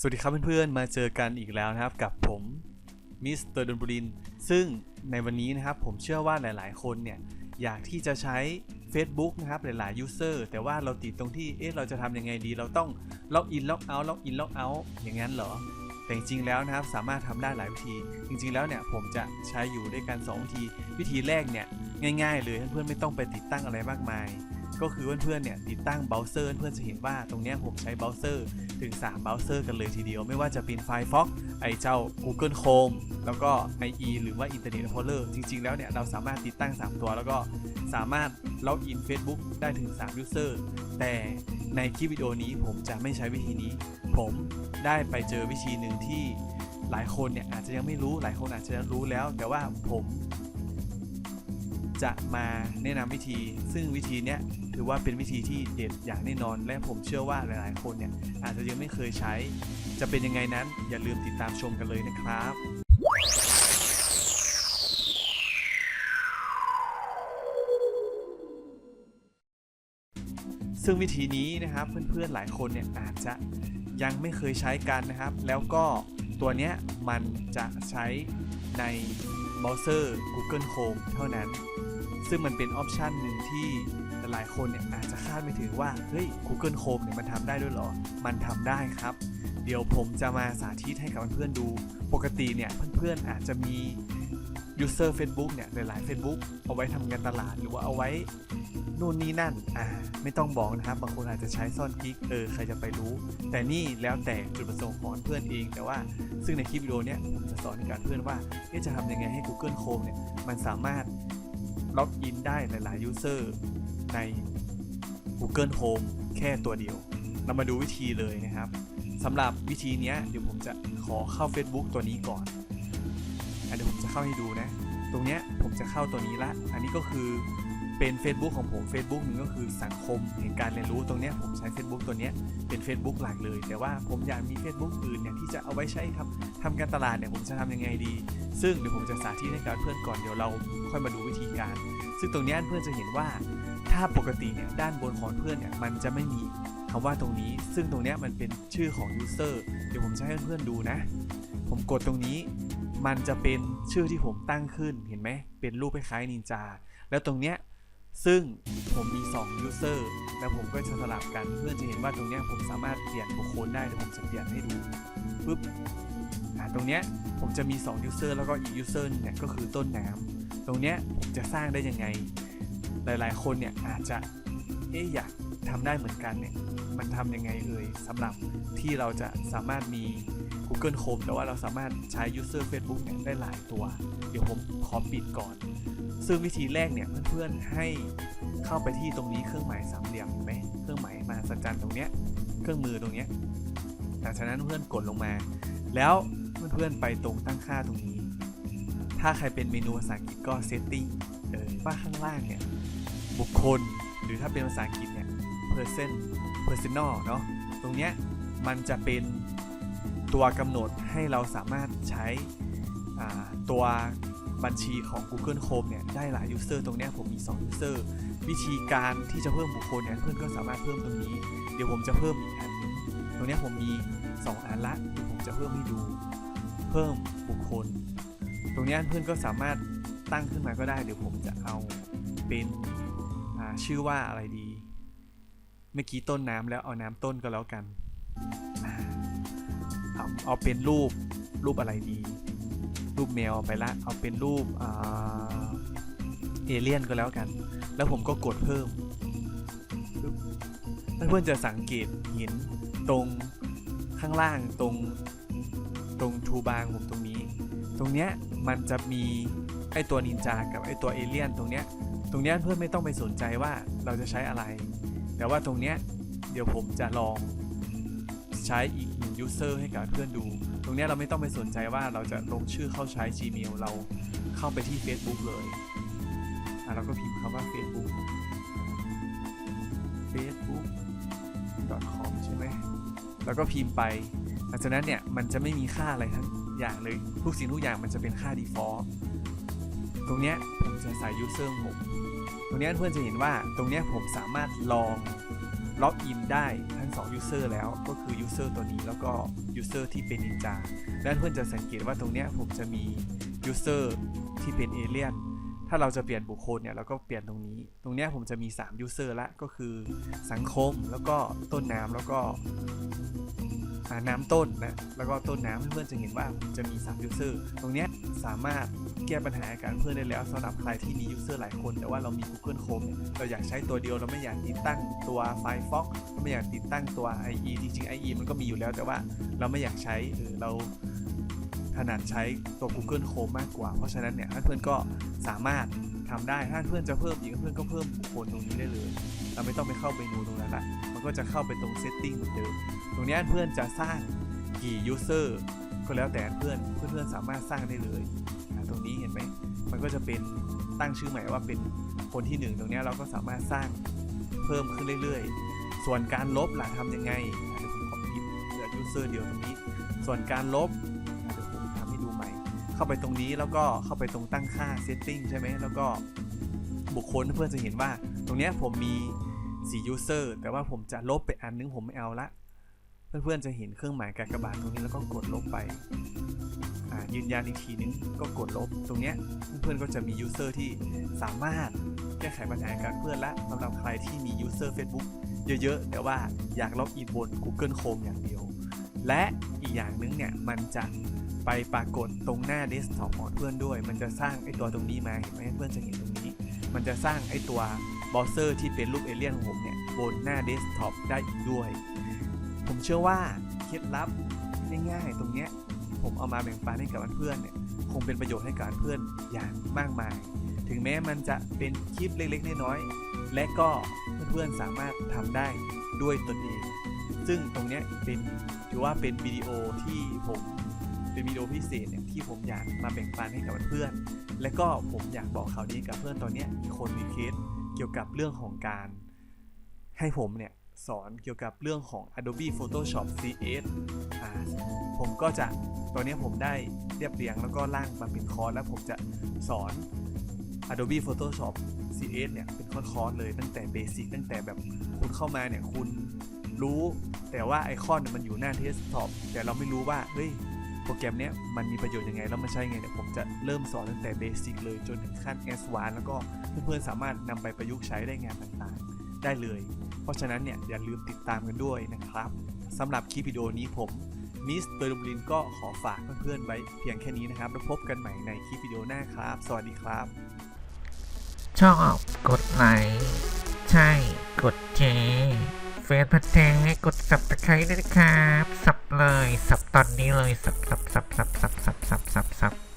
สวัสดีครับเพื่อนๆ มาเจอกันอีกแล้วนะครับกับผมมิสเตอร์ดนบุริน ซึ่งในวันนี้นะครับผมเชื่อว่าหลายๆ คนเนี่ยอยากที่จะใช้ Facebook นะครับหลายๆ user แต่ว่าเราติดตรงที่เอ๊ะเราจะทำยังไงดี เราต้องล็อกอินล็อกเอาท์ล็อกอินล็อกเอาท์อย่างนั้นเหรอ แต่จริงๆแล้วนะครับสามารถทำได้หลายวิธี จริงๆแล้วเนี่ยผมจะใช้อยู่ด้วยกันสองวิธี วิธีแรกเนี่ยง่าย ๆ เลยเพื่อนๆไม่ต้องไปติดตั้งอะไรมากมาย ก็คือเพื่อนๆเนี่ยติดตั้งเบราว์เซอร์เพื่อนจะเห็นว่าตรงนี้ผมใช้เบราว์เซอร์ถึง3เบราว์เซอร์กันเลยทีเดียว ไม่ว่าจะเป็น Firefox ไอเจ้า Google Chrome แล้วก็ IE หรือว่า Internet Explorer จริง ๆ แล้วเนี่ยเราสามารถติดตั้ง 3 ตัว แล้วก็สามารถล็อกอิน Facebook ได้ถึง 3 User แต่ในคลิปวิดีโอนี้ผมจะไม่ใช้วิธีนี้ ผมได้ไปเจอวิธีหนึ่งที่หลายคนเนี่ยอาจจะยังไม่รู้หลายคนอาจจะรู้แล้ว แต่ว่าผม จะมาแนะนำวิธี ซึ่งวิธีเนี้ยถือว่าเป็นวิธีที่เด็ดอย่างแน่นอน และผมเชื่อว่าหลายๆ คนเนี่ยอาจจะยังไม่เคยใช้ จะเป็นยังไงนั้นอย่าลืมติดตามชมกันเลยนะครับซึ่งวิธีนี้นะครับเพื่อนๆหลายคนเนี่ยอาจจะยังไม่เคยใช้กันนะครับ แล้วก็ตัวเนี้ยมันจะใช้ในเบราว์เซอร์ Google Chrome เท่านั้น ซึ่งมันเป็นออปชันหนึ่งที่หลายคนเนี่ยอาจจะคาดไม่ถึงว่า เฮ้ย Google Chrome เนี่ยมันทำได้ด้วยเหรอ มันทำได้ครับ เดี๋ยวผมจะมาสาธิตให้กับเพื่อนๆดู ปกติเนี่ยเพื่อนๆอาจจะมี user Facebook เนี่ยหลายๆ Facebook เอาไว้ทำการตลาดหรือว่าเอาไว้นู่นนี่นั่น อ่า ไม่ต้องบอกนะครับ บางคนอาจจะใช้ซ่อนกิ๊ก เออ ใครจะไปรู้ แต่นี่แล้วแต่จุดประสงค์ของเพื่อนเอง แต่ว่า ซึ่งในคลิปวิดีโอเนี้ยผมจะสอนให้กับเพื่อนว่าจะทำยังไงให้ Google Chrome เนี่ย มันสามารถ ล็อกอินได้หลายๆ user ใน Google Home แค่ตัวเดียว เรามาดูวิธีเลยนะครับสำหรับวิธีนี้เดี๋ยวผมจะขอเข้า Facebook ตัวนี้ก่อนอเดี๋ยวผมจะเข้าให้ดูนะ ตรงเนี้ยผมจะเข้าตัวนี้ละ อันนี้ก็คือเป็น Facebook ของผม Facebook หนึ่งก็คือสังคมแห่งการเรียนรู้ตรงเนี้ยผมใช้ Facebook ตัวเนี้ยเป็น Facebook หลักเลย แต่ว่าผมอยากมี Facebook อื่นเนี่ยที่จะเอาไว้ใช้ทำ ทำการตลาดเนี่ยผมจะทำยังไงดี ซึ่งเดี๋ยวผมจะสาธิตให้กับเพื่อนก่อนเดี๋ยวเราค่อยมาดูวิธีการ ซึ่งตรงนี้เพื่อนจะเห็นว่าถ้าปกติเนี่ยด้านบนของเพื่อนเนี่ยมันจะไม่มีคำว่าตรงนี้ ซึ่งตรงนี้มันเป็นชื่อของ user เดี๋ยวผมจะให้เพื่อนดูนะ ผมกดตรงนี้ มันจะเป็นชื่อที่ผมตั้งขึ้นเห็นไหมเป็นรูปคล้ายนินจา แล้วตรงเนี้ยซึ่งผมมี 2 user แล้วผมก็จะสลับกันเพื่อนจะเห็นว่าตรงเนี้ยผมสามารถเปลี่ยนบุคคลได้เดี๋ยวผมจะเปลี่ยนให้ดูปุ๊บ ตรงเนี้ยผมจะมี 2 user แล้วก็อีก user เนี่ยก็คือต้นน้ำตรงเนี้ยผมจะสร้างได้ยังไง หลายๆ คนเนี่ยอาจจะเอ๊ะอยากทำได้เหมือนกันเนี่ยมันทำยังไงเอ่ยสำหรับที่เราจะสามารถมี Google Chrome แต่ว่าเราสามารถใช้ user Facebook เนี่ยได้หลายตัว เดี๋ยวผมขอปิดก่อน ซึ่งวิธีแรกเนี่ยเพื่อนๆให้เข้าไปที่ตรงนี้เครื่องหมายสามเหลี่ยมเห็นไหมเครื่องหมายมาสัจจันตรงเนี้ยเครื่องมือตรงเนี้ดังจากนั้นเพื่อนกดลงมา แล้ว เพื่อนไปตรงตั้งค่าตรงนี้ ถ้าใครเป็นเมนูภาษาอังกฤษก็ setting เออว่าข้างล่างเนี่ย บุคคล หรือถ้าเป็นภาษาอังกฤษเนี่ย person personal เนาะ ตรงเนี้ยมันจะเป็นตัวกำหนดให้เราสามารถใช้ตัวบัญชีของ Google Chrome เนี่ยได้หลาย user ตรงเนี้ยผมมี 2 user วิธีการที่จะเพิ่มบุคคลเนี่ยเพื่อนก็สามารถเพิ่มตรงนี้ เดี๋ยวผมจะเพิ่มอีกอันนึงตรงเนี้ยผมมี 2 อันละเดี๋ยวผมจะเพิ่มให้ดู พิ่มบุคคล ตรงนี้เพื่อนก็สามารถตั้งขึ้นมาก็ได้ เดี๋ยวผมจะเอาเป็นชื่อว่าอะไรดี เมื่อกี้ต้นน้ำแล้วเอาน้ำต้นก็แล้วกัน เอาเอาเป็นรูปรูปอะไรดี รูปแมวไปละ เอาเป็นรูปเอเลี่ยนก็แล้วกัน แล้วผมก็กดเพิ่มเพื่อนจะสังเกตเห็นตรงข้างล่างตรง ตรงทูบางผมตรงนี้ ตรงเนี้ยมันจะมีไอตัวนินจากับไอตัวเอเลี่ยนตรงเนี้ยตรงเนี้ยเพื่อนไม่ต้องไปสนใจว่าเราจะใช้อะไร แต่ว่าตรงเนี้ยเดี๋ยวผมจะลองใช้อีกหนึ่ง user ให้กับเพื่อนดู ตรงเนี้ยเราไม่ต้องไปสนใจว่าเราจะลงชื่อเข้าใช้ Gmail เราเข้าไปที่ Facebook เลยอะเราก็พิมพ์คำว่า Facebook facebook.com ใช่ไหมแล้วก็พิมพ์ไป หลังจากนั้นเนี่ยมันจะไม่มีค่าอะไรทั้งอย่างเลย ทุกสิ่งทุกอย่างมันจะเป็นค่า default ตรงเนี้ยผมจะใส่ user ของผมตรงเนี้ยเพื่อนจะเห็นว่าตรงเนี้ยผมสามารถลองล็อกอินได้ทั้ง 2 user แล้วก็คือ user ตัวนี้แล้วก็ user ที่เป็น Ninja และเพื่อนจะสังเกตว่าตรงเนี้ยผมจะมี user ที่เป็นเอเลียนถ้าเราจะเปลี่ยนบุคคลเนี่ยเราก็เปลี่ยนตรงนี้ ตรงเนี้ยผมจะมี 3 user ละก็คือสังคมแล้วก็ต้นน้ำแล้วก็ น้ำต้นนะแล้วก็ต้นน้ำเพื่อนๆจะเห็นว่าจะมี3 user ตรงเนี้ยสามารถแก้ปัญหาการเพื่อนได้แล้วสำหรับใครที่มี user หลายคน แต่ว่าเรามี Google Chrome เนี่ยเราอยากใช้ตัวเดียวเราไม่อยากติดตั้งตัว Firefox เราไม่อยากติดตั้งตัว IE จริง ๆ IE มันก็มีอยู่แล้ว แต่ว่าเราไม่อยากใช้เราถนัดใช้ตัว Google Chrome มากกว่า เพราะฉะนั้นเนี่ยเพื่อนๆก็สามารถทำได้ถ้าเพื่อนจะเพิ่มอีกเพื่อนก็เพิ่มบุคคลตรงนี้ได้เลย เราไม่ต้องไปเข้าเมนูตรงนั้นละมันก็จะเข้าไปตรง setting เหมือนเดิม ตรงนี้เพื่อนจะสร้างกี่ user ก็แล้วแต่เพื่อนเพื่อนๆสามารถสร้างได้เลยตรงนี้เห็นไหมมันก็จะเป็นตั้งชื่อใหม่ว่าเป็นคนที่หนึ่งตรงนี้เราก็สามารถสร้างเพิ่มขึ้นเรื่อยๆ ส่วนการลบล่ะทำยังไงเดี๋ยวผมขอพิมพ์เหลือ user เดียวตรงนี้ ส่วนการลบเดี๋ยวผมทำให้ดูใหม่ เข้าไปตรงนี้แล้วก็เข้าไปตรงตั้งค่า setting ใช่ไหมแล้วก็บุคคลเพื่อนจะเห็นว่าตรงนี้ผมมี 4 user แต่ว่าผมจะลบไปอันนึงผมไม่เอาละ เพื่อนๆจะเห็นเครื่องหมายกากบาทตรงนี้แล้วก็กดลบไปยืนยันอีกทีนึงก็กดลบตรงเนี้ยเพื่อนๆก็จะมี user ที่สามารถแก้ไขปัญหาการเพื่อนละสำหรับใครที่มี user Facebook เยอะๆ แต่ว่าอยากล็อกอินบน Google Chrome อย่างเดียว และอีกอย่างนึงเนี่ยมันจะไปปรากฏตรงหน้า desktop ของเพื่อนด้วย มันจะสร้างไอตัวตรงนี้มาเห็นไหมเพื่อนจะเห็นตรงนี้ มันจะสร้างไอตัว บราวเซอร์ที่เป็นรูปเอเลี่ยนของผมเนี่ยบนหน้าเดสก์ท็อปได้อีกด้วย ผมเชื่อว่าเคล็ดลับง่ายๆตรงเนี้ยผมเอามาแบ่งปันให้กับเพื่อนเนี่ยคงเป็นประโยชน์ให้กับเพื่อนอย่างมากมาย ถึงแม้มันจะเป็นคลิปเล็กๆน้อยๆและก็เพื่อนๆสามารถทำได้ด้วยตนเอง ซึ่งตรงเนี้ยเป็นถือว่าเป็นวิดีโอที่ผมเป็นวิดีโอพิเศษเนี่ยที่ผมอยากมาแบ่งปันให้กับเพื่อน และก็ผมอยากบอกข่าวดีกับเพื่อนตอนเนี้ยมีคนรีเคส เกี่ยวกับเรื่องของการให้ผมเนี่ยสอนเกี่ยวกับเรื่องของ Adobe Photoshop CS อ่าผมก็จะตอนนี้ผมได้เรียบเรียงแล้วก็ร่างมาเป็นคอร์สแล้วผมจะสอน Adobe Photoshop CS เนี่ยเป็นคอร์สเลยตั้งแต่เบสิกตั้งแต่แบบคุณเข้ามาเนี่ยคุณรู้แต่ว่าไอคอนมันอยู่หน้าเดสท็อปแต่เราไม่รู้ว่าเฮ้ย โปรแกรมเนี้ยมันมีประโยชน์ยังไง แล้วมันใช้ยังไงเนี่ยผมจะเริ่มสอนตั้งแต่เบสิกเลยจนถึงขั้น s อแล้วก็เพื่อนๆสามารถนำไปประยุกต์ใช้ได้งานต่างๆ ได้เลย เพราะฉะนั้นเนี่ยอย่าลืมติดตามกันด้วยนะครับสำหรับคลิปวิดีโอนี้ผมมิสเตอร์ลูบลินก็ขอฝากเพื่อนๆไว้เพียงแค่นี้นะครับ แล้วพบกันใหม่ในคลิปวิดีโอหน้าครับ สวัสดีครับ ชอบกดไลค์ใช่กดแชร์ เฟซพันแท้กดสับตะไคร้ด้วยนะครับ สับเลย สับตอนนี้เลย สับสับสับสับสับสับสับสับสับ